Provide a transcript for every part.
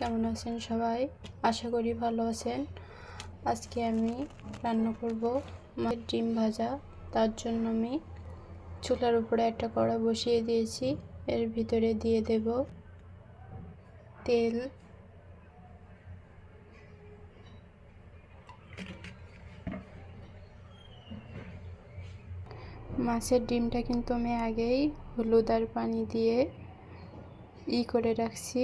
কেমন আছেন সবাই? আশা করি ভালো আছেন। আজকে আমি রান্না করব মাছের ডিম ভাজা। তার জন্য আমি চুলার উপরে একটা কড়া বসিয়ে দিয়েছি। এর ভিতরে দিয়ে দেব তেল। মাছের ডিমটা কিন্তু আমি আগেই হলুদ আর পানি দিয়ে ই করে রাখছি।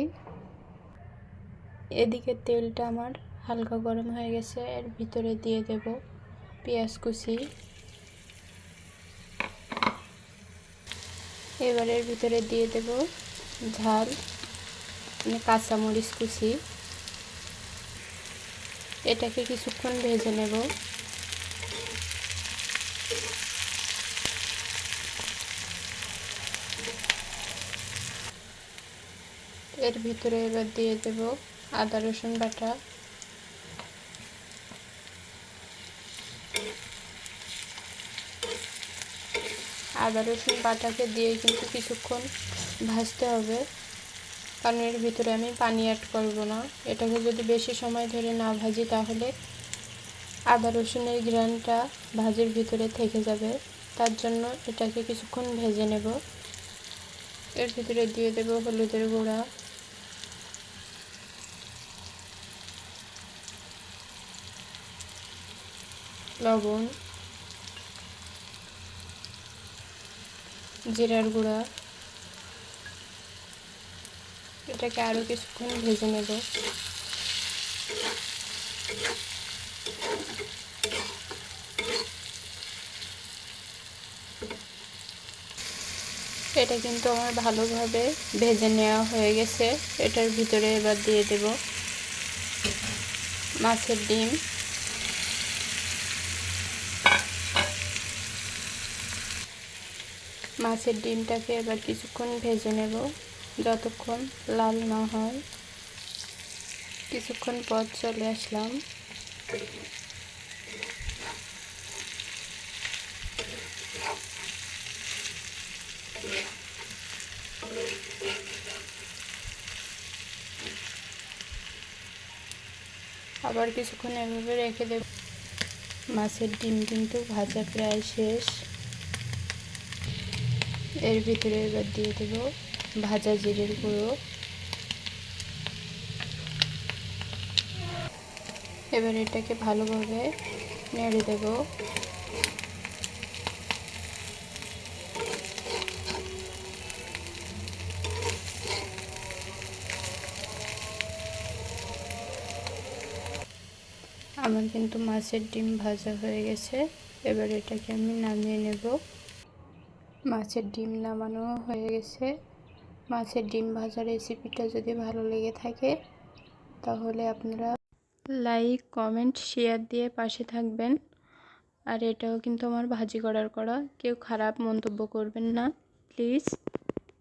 এদিকে তেলটা আমার হালকা গরম হয়ে গেছে, এর ভিতরে দিয়ে দেব পেঁয়াজ কুচি। এবার এর ভিতরে দিয়ে দেব ঝাল মানে কাঁচামরিচ কুচি। এটাকে কিছুক্ষণ ভেজে নেব। এর ভিতরে এবার দিয়ে দেব আদা রসুন বাটা। আদা রসুন বাটাকে দিয়ে কিন্তু কিছুক্ষণ ভাজতে হবে। কারণ এর ভিতরে আমি পানি অ্যাড করব না। এটাকে যদি বেশি সময় ধরে না ভাজি, তাহলে আদা রসুনের গ্রানটা ভাজির ভিতরে থেকে যাবে। তার জন্য এটাকে কিছুক্ষণ ভেজে নেব। এর ভিতরে দিয়ে দেব হলুদের গুঁড়া। লবণ, জিরার গুঁড়া। এটাকে আরও কিছুক্ষণ ভেজে নেব। এটা কিন্তু আমার ভালোভাবে ভেজে নেওয়া হয়ে গেছে। এটার ভিতরে এবার দিয়ে দেব মাছের ডিম। মাছের ডিমটাকে এবার কিছুক্ষণ ভেজে নেব, যতক্ষণ লাল না হয়। কিছুক্ষণ পর চলে আসলাম। আবার কিছুক্ষণ এভাবে রেখে দেব। মাছের ডিম কিন্তু ভাজা প্রায় শেষ। এর ভিতরে এবার দিয়ে দেব ভাজা জিরের গুঁড়ো। এবার এটাকে ভালোভাবে নেড়ে দেব। আমার কিন্তু মাছের ডিম ভাজা হয়ে গেছে। এবার এটাকে আমি নামিয়ে নেব। মাছের ডিম নামানো হয়ে গেছে। মাছের ডিম ভাজার রেসিপিটা যদি ভালো লেগে থাকে, তাহলে আপনারা লাইক, কমেন্ট, শেয়ার দিয়ে পাশে থাকবেন। আর এটাও কিন্তু আমার ভাজি করার করা। কেউ খারাপ মন্তব্য করবেন না, প্লিজ।